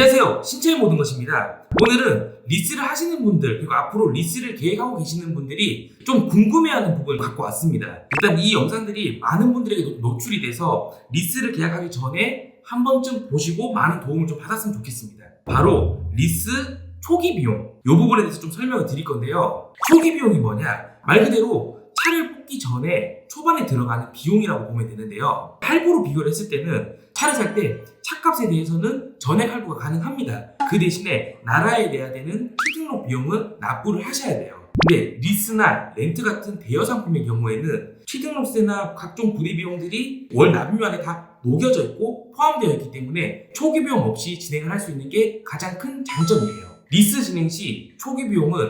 안녕하세요. 신체의 모든 것입니다. 오늘은 리스를 하시는 분들 그리고 앞으로 리스를 계획하고 계시는 분들이 좀 궁금해하는 부분을 갖고 왔습니다. 일단 이 영상들이 많은 분들에게 노- 노출이 돼서 리스를 계약하기 전에 한 번쯤 보시고 많은 도움을 좀 받았으면 좋겠습니다. 바로 리스 초기 비용 이 부분에 대해서 좀 설명을 드릴 건데요. 초기 비용이 뭐냐? 말 그대로 차를 뽑기 전에 초반에 들어가는 비용이라고 보면 되는데요. 할부로 비교를 했을 때는 차를 살 때 차값에 대해서는 전액 할부가 가능합니다. 그 대신에 나라에 내야 되는 취등록 비용은 납부를 하셔야 돼요. 근데 리스나 렌트 같은 대여 상품의 경우에는 취등록세나 각종 부리 비용들이 월 납입료 안에 다 녹여져 있고 포함되어 있기 때문에 초기 비용 없이 진행을 할 수 있는 게 가장 큰 장점이에요. 리스 진행 시 초기 비용은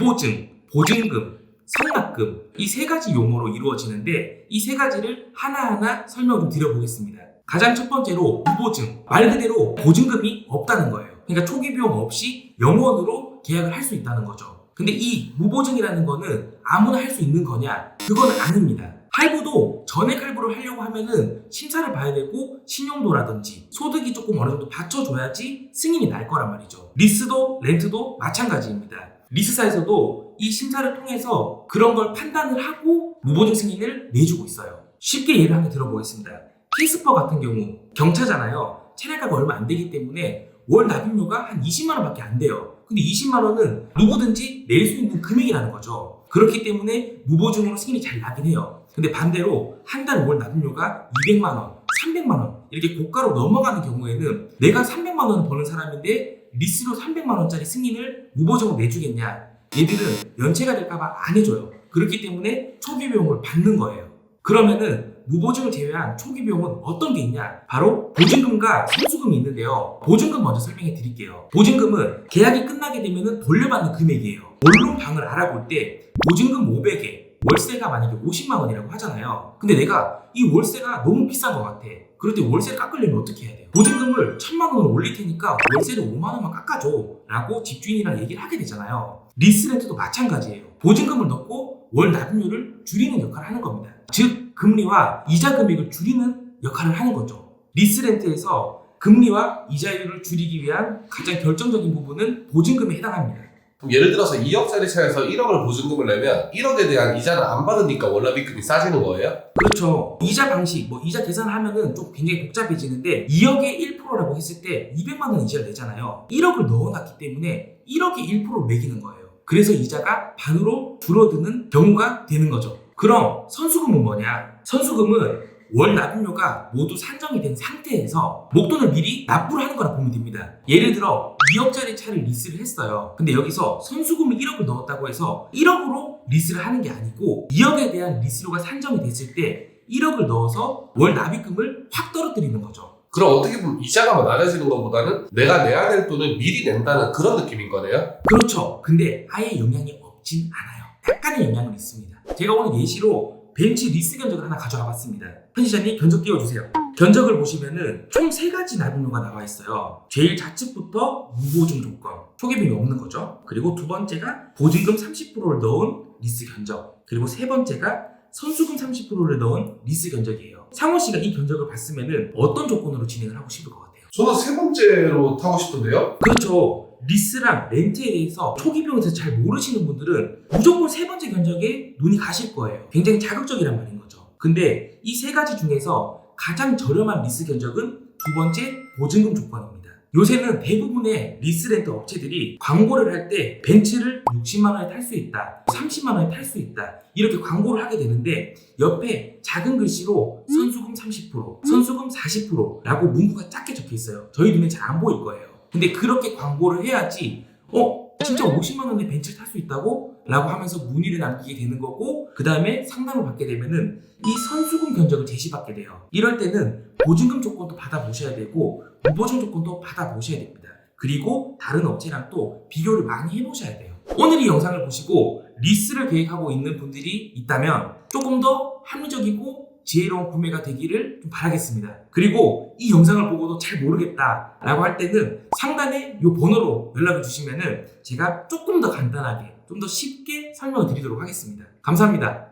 무보증, 보증금, 상납금 이 세 가지 용어로 이루어지는데 이 세 가지를 하나하나 설명 좀 드려보겠습니다. 가장 첫 번째로 무보증 말 그대로 보증금이 없다는 거예요. 그러니까 초기 비용 없이 영원으로 계약을 할 수 있다는 거죠. 근데 이 무보증이라는 거는 아무나 할 수 있는 거냐? 그건 아닙니다. 할부도 전액 할부를 하려고 하면은 심사를 봐야 되고 신용도라든지 소득이 조금 어느 정도 받쳐줘야지 승인이 날 거란 말이죠. 리스도 렌트도 마찬가지입니다. 리스사에서도 이 심사를 통해서 그런 걸 판단을 하고 무보증 승인을 내주고 있어요. 쉽게 예를 하나 들어보겠습니다. 케이스퍼 같은 경우 경차잖아요. 차량가가 얼마 안 되기 때문에 월 납입료가 한 20만 원밖에 안 돼요. 근데 20만 원은 누구든지 낼 수 있는 금액이라는 거죠. 그렇기 때문에 무보증으로 승인이 잘 나긴 해요. 근데 반대로 한 달 월 납입료가 200만 원, 300만 원 이렇게 고가로 넘어가는 경우에는 내가 300만 원을 버는 사람인데 리스로 300만 원짜리 승인을 무보증으로 내주겠냐? 얘들은 연체가 될까봐 안 해줘요. 그렇기 때문에 초기 비용을 받는 거예요. 그러면은 무보증을 제외한 초기 비용은 어떤 게 있냐? 바로 보증금과 선수금이 있는데요. 보증금 먼저 설명해 드릴게요. 보증금은 계약이 끝나게 되면은 돌려받는 금액이에요. 원룸 방을 알아볼 때 보증금 500에 월세가 만약에 50만 원이라고 하잖아요. 근데 내가 이 월세가 너무 비싼 것 같아. 그럴 때 월세를 깎으려면 어떻게 해야 돼요? 보증금을 천만 원을 올릴 테니까 월세를 5만 원만 깎아줘. 라고 집주인이랑 얘기를 하게 되잖아요. 리스렌트도 마찬가지예요. 보증금을 넣고 월 납입료를 줄이는 역할을 하는 겁니다. 즉, 금리와 이자 금액을 줄이는 역할을 하는 거죠. 리스렌트에서 금리와 이자율을 줄이기 위한 가장 결정적인 부분은 보증금에 해당합니다. 그럼 예를 들어서 2억짜리 차에서 1억을 보증금을 내면 1억에 대한 이자를 안 받으니까 월납입금이 싸지는 거예요? 그렇죠. 이자 방식, 뭐 이자 계산을 하면은 좀 굉장히 복잡해지는데 2억에 1%라고 했을 때 200만 원 이자를 내잖아요. 1억을 넣어놨기 때문에 1억에 1%를 매기는 거예요. 그래서 이자가 반으로 줄어드는 경우가 되는 거죠. 그럼 선수금은 뭐냐? 선수금은 월 납입료가 모두 산정이 된 상태에서 목돈을 미리 납부를 하는 거라 보면 됩니다. 예를 들어 2억짜리 차를 리스를 했어요. 근데 여기서 선수금을 1억을 넣었다고 해서 1억으로 리스를 하는 게 아니고 2억에 대한 리스료가 산정이 됐을 때 1억을 넣어서 월 납입금을 확 떨어뜨리는 거죠. 그럼 어떻게 보면 이자가 낮아지는 것보다는 내가 내야 될 돈을 미리 낸다는 그런 느낌인 거네요? 그렇죠. 근데 아예 영향이 없진 않아요. 약간의 영향은 있습니다. 제가 오늘 예시로 벤치 리스 견적을 하나 가져와 봤습니다. 편집자님 견적 띄워주세요. 견적을 보시면은 총 세 가지 납입료가 나와 있어요. 제일 좌측부터 무보증 조건, 초기 비용이 없는 거죠. 그리고 두 번째가 보증금 30%를 넣은 리스 견적. 그리고 세 번째가 선수금 30%를 넣은 리스 견적이에요. 상호 씨가 이 견적을 봤으면은 어떤 조건으로 진행을 하고 싶을 것 같아요? 저는 세 번째로 타고 싶은데요? 그렇죠. 리스랑 렌트에 대해서 초기 비용에 대해서 잘 모르시는 분들은 무조건 세 번째 견적에 눈이 가실 거예요. 굉장히 자극적이란 말인 거죠. 근데 이 세 가지 중에서 가장 저렴한 리스 견적은 두 번째 보증금 조건입니다. 요새는 대부분의 리스 렌트 업체들이 광고를 할 때 벤츠를 60만 원에 탈 수 있다, 30만 원에 탈 수 있다 이렇게 광고를 하게 되는데 옆에 작은 글씨로 선수금 30%, 선수금 40%라고 문구가 작게 적혀 있어요. 저희 눈에 잘 안 보일 거예요. 근데 그렇게 광고를 해야지 어? 진짜 50만 원에 벤츠를 탈 수 있다고? 라고 하면서 문의를 남기게 되는 거고 그 다음에 상담을 받게 되면은 이 선수금 견적을 제시받게 돼요. 이럴 때는 보증금 조건도 받아보셔야 되고 무보증 조건도 받아보셔야 됩니다. 그리고 다른 업체랑 또 비교를 많이 해보셔야 돼요. 오늘 이 영상을 보시고 리스를 계획하고 있는 분들이 있다면 조금 더 합리적이고 지혜로운 구매가 되기를 좀 바라겠습니다. 그리고 이 영상을 보고도 잘 모르겠다 라고 할 때는 상단에 이 번호로 연락을 주시면은 제가 조금 더 간단하게 좀 더 쉽게 설명을 드리도록 하겠습니다. 감사합니다.